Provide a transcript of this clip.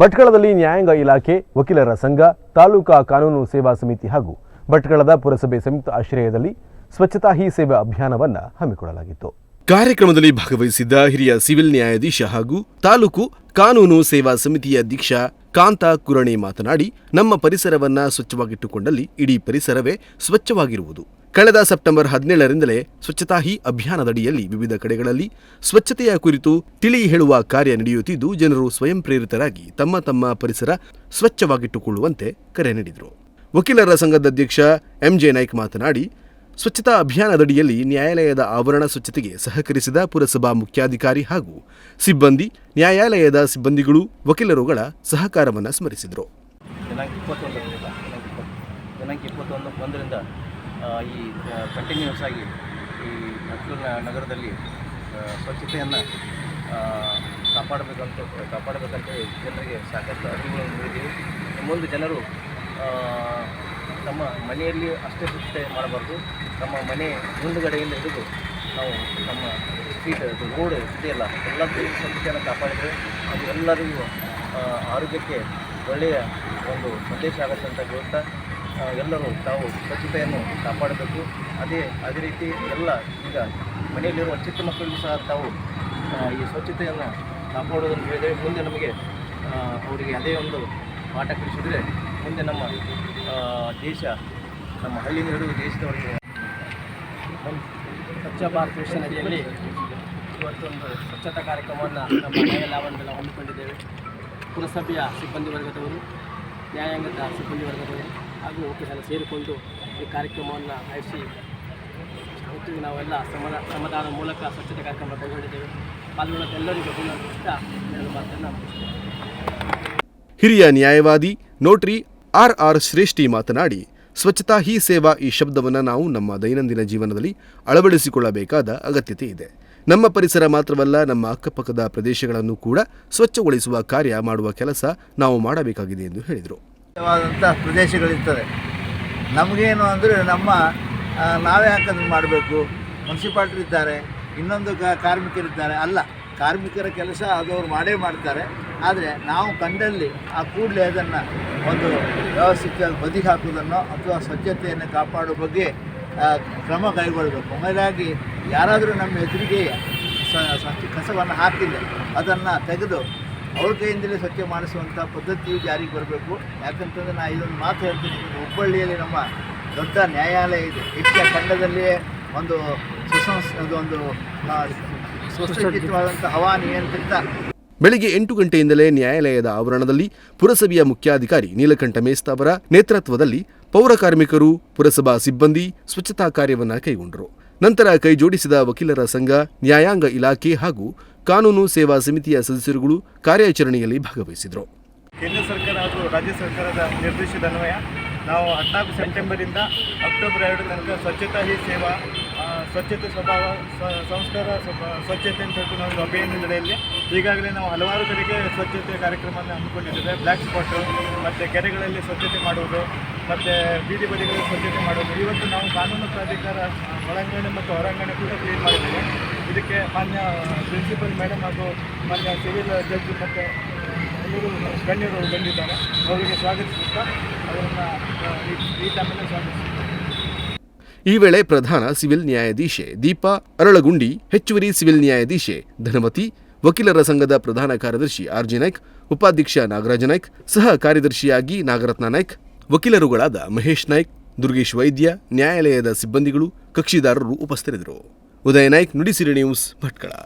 ಭಟ್ಕಳದಲ್ಲಿ ನ್ಯಾಯಾಂಗ ಇಲಾಖೆ ವಕೀಲರ ಸಂಘ, ತಾಲೂಕಾ ಕಾನೂನು ಸೇವಾ ಸಮಿತಿ ಹಾಗೂ ಭಟ್ಕಳದ ಪುರಸಭೆ ಸಂಯುಕ್ತ ಆಶ್ರಯದಲ್ಲಿ ಸ್ವಚ್ಛತಾ ಹಿ ಸೇವಾ ಅಭಿಯಾನವನ್ನು ಹಮ್ಮಿಕೊಳ್ಳಲಾಗಿತ್ತು. ಕಾರ್ಯಕ್ರಮದಲ್ಲಿ ಭಾಗವಹಿಸಿದ್ದ ಹಿರಿಯ ಸಿವಿಲ್ ನ್ಯಾಯಾಧೀಶ ಹಾಗೂ ತಾಲೂಕು ಕಾನೂನು ಸೇವಾ ಸಮಿತಿಯ ಅಧ್ಯಕ್ಷ ಕಾಂತ ಕುರಣಿ ಮಾತನಾಡಿ, ನಮ್ಮ ಪರಿಸರವನ್ನ ಸ್ವಚ್ಛವಾಗಿಟ್ಟುಕೊಂಡಲ್ಲಿ ಇಡೀ ಪರಿಸರವೇ ಸ್ವಚ್ಛವಾಗಿರುವುದು. ಕಳೆದ ಸೆಪ್ಟೆಂಬರ್ ಹದಿನೇಳರಿಂದಲೇ ಸ್ವಚ್ಛತಾ ಹಿ ಅಭಿಯಾನದಡಿಯಲ್ಲಿ ವಿವಿಧ ಕಡೆಗಳಲ್ಲಿ ಸ್ವಚ್ಛತೆಯ ಕುರಿತು ತಿಳಿ ಹೇಳುವ ಕಾರ್ಯ ನಡೆಯುತ್ತಿದ್ದು, ಜನರು ಸ್ವಯಂ ಪ್ರೇರಿತರಾಗಿ ತಮ್ಮ ತಮ್ಮ ಪರಿಸರ ಸ್ವಚ್ಛವಾಗಿಟ್ಟುಕೊಳ್ಳುವಂತೆ ಕರೆ ನೀಡಿದರು. ವಕೀಲರ ಸಂಘದ ಅಧ್ಯಕ್ಷ ಎಂಜೆ ನಾಯ್ಕ್ ಮಾತನಾಡಿ, ಸ್ವಚ್ಛತಾ ಅಭಿಯಾನದಡಿಯಲ್ಲಿ ನ್ಯಾಯಾಲಯದ ಆವರಣ ಸ್ವಚ್ಛತೆಗೆ ಸಹಕರಿಸಿದ ಪುರಸಭಾ ಮುಖ್ಯಾಧಿಕಾರಿ ಹಾಗೂ ಸಿಬ್ಬಂದಿ, ನ್ಯಾಯಾಲಯದ ಸಿಬ್ಬಂದಿಗಳು, ವಕೀಲರುಗಳ ಸಹಕಾರವನ್ನು ಸ್ಮರಿಸಿದರು. ಈ ಕಂಟಿನ್ಯೂಸ್ ಆಗಿ ಈ ಮಕ್ಕಳ ನಗರದಲ್ಲಿ ಸ್ವಚ್ಛತೆಯನ್ನು ಕಾಪಾಡಬೇಕಂತ ಕಾಪಾಡಬೇಕಂತ ಜನರಿಗೆ ಸಾಕಷ್ಟು ಅರಿವುಗಳನ್ನು ನೀಡಿದ್ದೀವಿ. ಮುಂದೆ ಜನರು ತಮ್ಮ ಮನೆಯಲ್ಲಿ ಅಷ್ಟೇ ಸ್ವಚ್ಛತೆ ಮಾಡಬಾರ್ದು. ನಮ್ಮ ಮನೆ ಮುಂದುಗಡೆಯಿಂದ ಹಿಡಿದು ನಾವು ನಮ್ಮ ಸ್ಟ್ರೀಟ್ ರೋಡ್ ಇದೆಯಲ್ಲ ಎಲ್ಲ ಸ್ವಚ್ಛತೆಯನ್ನು ಕಾಪಾಡಿದರೆ ಅದು ಎಲ್ಲರಿಗೂ ಆರೋಗ್ಯಕ್ಕೆ ಒಳ್ಳೆಯ ಒಂದು ಸಂದೇಶ ಆಗತ್ತೆ ಅಂತ ಹೇಳ್ತಾ ಎಲ್ಲರೂ ತಾವು ಸ್ವಚ್ಛತೆಯನ್ನು ಕಾಪಾಡಬೇಕು. ಅದೇ ಅದೇ ರೀತಿ ಎಲ್ಲ ಈಗ ಮನೆಯಲ್ಲಿರುವ ಚಿಕ್ಕ ಮಕ್ಕಳಿಗೂ ಸಹ ತಾವು ಈ ಸ್ವಚ್ಛತೆಯನ್ನು ಕಾಪಾಡೋದನ್ನು ಹೇಳಿದರೆ ಮುಂದೆ ನಮಗೆ ಅವರಿಗೆ ಅದೇ ಒಂದು ಪಾಠ ಕಲಿಸಿದರೆ ಮುಂದೆ ನಮ್ಮ ದೇಶ, ನಮ್ಮ ಹಳ್ಳಿಯಿಂದ ಹಿಡಿದು ದೇಶದವರಿಗೆ ಸ್ವಚ್ಛ ಭಾರತ ಮಿಷನ್ ಅಡಿಯಲ್ಲಿ ಇವತ್ತೊಂದು ಸ್ವಚ್ಛತಾ ಕಾರ್ಯಕ್ರಮವನ್ನು ನಮ್ಮ ನ್ಯಾಯಾಲಯವನ್ನು ಹಮ್ಮಿಕೊಂಡಿದ್ದೇವೆ. ಪುರಸಭೆಯ ಸಿಬ್ಬಂದಿ ವರ್ಗದವರು, ನ್ಯಾಯಾಂಗದ ಸಿಬ್ಬಂದಿ ವರ್ಗದವರು. ಹಾಗೂ ವಕೀಲರು ಸೇರಿಕೊಂಡು ಈ ಕಾರ್ಯಕ್ರಮವನ್ನು ಆಯೋಜಿಸಿ ಒಟ್ಟಿಗೆ ನಾವೆಲ್ಲ ಸಮದ ಶ್ರಮದಾನ ಮೂಲಕ ಸ್ವಚ್ಛತೆ ಕಾರ್ಯಕ್ರಮ ಕೈಗೊಂಡಿದ್ದೇವೆ ಪಾಲ್ಗೊಳ್ಳುವ ಎಲ್ಲರಿಗೂ ಅಭಿನಂದಿಸುತ್ತಾ ಎರಡು ಮಾತನ್ನು ಹಿರಿಯ ನ್ಯಾಯವಾದಿ ನೋಟ್ರಿ ಆರ್ ಆರ್ ಶ್ರೇಷ್ಠಿ ಮಾತನಾಡಿ, ಸ್ವಚ್ಛತಾ ಹಿ ಸೇವಾ ಈ ಶಬ್ದವನ್ನು ನಾವು ನಮ್ಮ ದೈನಂದಿನ ಜೀವನದಲ್ಲಿ ಅಳವಡಿಸಿಕೊಳ್ಳಬೇಕಾದ ಅಗತ್ಯತೆ ಇದೆ. ನಮ್ಮ ಪರಿಸರ ಮಾತ್ರವಲ್ಲ, ನಮ್ಮ ಅಕ್ಕಪಕ್ಕದ ಪ್ರದೇಶಗಳನ್ನು ಕೂಡ ಸ್ವಚ್ಛಗೊಳಿಸುವ ಕಾರ್ಯ ಮಾಡುವ ಕೆಲಸ ನಾವು ಮಾಡಬೇಕಾಗಿದೆ ಎಂದು ಹೇಳಿದರು. ವಾದಂಥ ಪ್ರದೇಶಗಳಿರ್ತದೆ ನಮಗೇನು ಅಂದರೆ ನಮ್ಮ ನಾವೇ ಹಾಕೋದನ್ನು ಮಾಡಬೇಕು. ಮುನ್ಸಿಪಾಲ್ಟಿ ಇದ್ದಾರೆ, ಇನ್ನೊಂದು ಕಾರ್ಮಿಕರಿದ್ದಾರೆ. ಅಲ್ಲ, ಕಾರ್ಮಿಕರ ಕೆಲಸ ಅದು ಅವ್ರು ಮಾಡೇ ಮಾಡ್ತಾರೆ. ಆದರೆ ನಾವು ಕಂಡಲ್ಲಿ ಆ ಕೂಡಲೇ ಅದನ್ನು ಒಂದು ವ್ಯವಸ್ಥಿತವಾಗಿ ಬದಿ ಹಾಕೋದನ್ನು ಅಥವಾ ಸ್ವಚ್ಛತೆಯನ್ನು ಕಾಪಾಡೋ ಬಗ್ಗೆ ಕ್ರಮ ಕೈಗೊಳ್ಳಬೇಕು ಮೊದಲಾಗಿ ಯಾರಾದರೂ ನಮ್ಮ ಎದುರಿಗೆ ಸ- ಕಸವನ್ನು ಹಾಕಿಲ್ಲ ಅದನ್ನು ತೆಗೆದು ಅವ್ರ ಕೈಯಿಂದಲೇ ಸ್ವಚ್ಛ ಮಾಡಿಸುವಂಥ ಪದ್ಧತಿಯು ಜಾರಿಗೆ ಬರಬೇಕು. ಯಾಕಂತಂದ್ರೆ ನಾನು ಇದೊಂದು ಮಾತು ಹೇಳ್ತೀನಿ. ಹುಬ್ಬಳ್ಳಿಯಲ್ಲಿ ನಮ್ಮ ದೊಡ್ಡ ನ್ಯಾಯಾಲಯ ಇದೆ. ಏಷ್ಯಾ ಖಂಡದಲ್ಲಿಯೇ ಒಂದು ಸುಸಂಸ್ ಅದೊಂದು ಆ, ಸುಸಜ್ಜಿತವಾದಂಥ ಹವಾ ನಿಯಂತ್ರಿತ. ಬೆಳಿಗ್ಗೆ ಎಂಟು ಗಂಟೆಯಿಂದಲೇ ನ್ಯಾಯಾಲಯದ ಆವರಣದಲ್ಲಿ ಪುರಸಭೆಯ ಮುಖ್ಯಾಧಿಕಾರಿ ನೀಲಕಂಠ ಮೇಸ್ತ ಅವರ ನೇತೃತ್ವದಲ್ಲಿ ಪೌರ ಕಾರ್ಮಿಕರು ಪುರಸಭಾ ಸಿಬ್ಬಂದಿ ಸ್ವಚ್ಛತಾ ಕಾರ್ಯವನ್ನು ಕೈಗೊಂಡರು. ನಂತರ ಕೈಜೋಡಿಸಿದ ವಕೀಲರ ಸಂಘ ನ್ಯಾಯಾಂಗ ಇಲಾಖೆ ಹಾಗೂ ಕಾನೂನು ಸೇವಾ ಸಮಿತಿಯ ಸದಸ್ಯರುಗಳು ಕಾರ್ಯಾಚರಣೆಯಲ್ಲಿ ಭಾಗವಹಿಸಿದರು. ಕೇಂದ್ರ ಸರ್ಕಾರ ಹಾಗೂ ರಾಜ್ಯ ಸರ್ಕಾರದ ನಿರ್ದೇಶದ ಅನ್ವಯ, ನಾವು ಹದಿನಾಲ್ಕು ಸೆಪ್ಟೆಂಬರಿಂದ ಅಕ್ಟೋಬರ್ ಎರಡು ತನಕ ಸ್ವಚ್ಛತಾ ಹಿ ಸೇವಾ ಸ್ವಚ್ಛತೆ ಸ್ವಭಾವ ಸಂಸ್ಕಾರ ಸ್ವಚ್ಛತೆ ಅಂತ ಹೇಳ್ಕೊಂಡು ಅಭಿಯಾನ ನಡೆಯಲ್ಲಿ ಈಗಾಗಲೇ ನಾವು ಹಲವಾರು ಕಡೆಗೆ ಸ್ವಚ್ಛತೆ ಕಾರ್ಯಕ್ರಮವನ್ನು ಹಮ್ಮಿಕೊಂಡಿದ್ದೇವೆ. ಬ್ಲ್ಯಾಕ್ ಸ್ಪಾಟು ಮತ್ತು ಕೆರೆಗಳಲ್ಲಿ ಸ್ವಚ್ಛತೆ ಮಾಡುವುದು, ಮತ್ತು ಬೀದಿ ಬದಿಗಳಲ್ಲಿ ಸ್ವಚ್ಛತೆ ಮಾಡುವುದು. ಇವತ್ತು ನಾವು ಕಾನೂನು ಪ್ರಾಧಿಕಾರ ಒಳಾಂಗಣ ಮತ್ತು ಹೊರಾಂಗಣ ಕೂಡ ಕ್ಲೀನ್ ಮಾಡಿದ್ದೇವೆ. ಮಾನ್ಯ ಪ್ರಿನ್ಸಿಪಲ್ ಮೇಡಮ್ ಹಾಗೂ ಮಾನ್ಯ ಸಿವಿಲ್ ಜಡ್ಜ್ ಮತ್ತು ಎಲ್ಲರೂ ಗಣ್ಯರು ಬಂದಿದ್ದಾರೆ. ಅವರಿಗೆ ಸ್ವಾಗತಿಸುತ್ತಾ ಅವರನ್ನು ಈ ಟೈಮಲ್ಲಿ ಸ್ವಾಗತಿಸುತ್ತಾರೆ ಈ ವೇಳೆ ಪ್ರಧಾನ ಸಿವಿಲ್ ನ್ಯಾಯಾಧೀಶೆ ದೀಪಾ ಅರಳಗುಂಡಿ, ಹೆಚ್ಚುವರಿ ಸಿವಿಲ್ ನ್ಯಾಯಾಧೀಶೆ ಧನಮತಿ, ವಕೀಲರ ಸಂಘದ ಪ್ರಧಾನ ಕಾರ್ಯದರ್ಶಿ ಆರ್ಜಿ ನಾಯ್ಕ್, ಉಪಾಧ್ಯಕ್ಷ ನಾಗರಾಜ ನಾಯ್ಕ್, ಸಹ ಕಾರ್ಯದರ್ಶಿಯಾಗಿ ನಾಗರತ್ನ ನಾಯ್ಕ್, ವಕೀಲರುಗಳಾದ ಮಹೇಶ್ ನಾಯ್ಕ್, ದುರ್ಗೇಶ್ ವೈದ್ಯ, ನ್ಯಾಯಾಲಯದ ಸಿಬ್ಬಂದಿಗಳು, ಕಕ್ಷಿದಾರರು ಉಪಸ್ಥಿತರಿದ್ದರು. उदय नाईक नुडी सिरी न्यूज भटकळा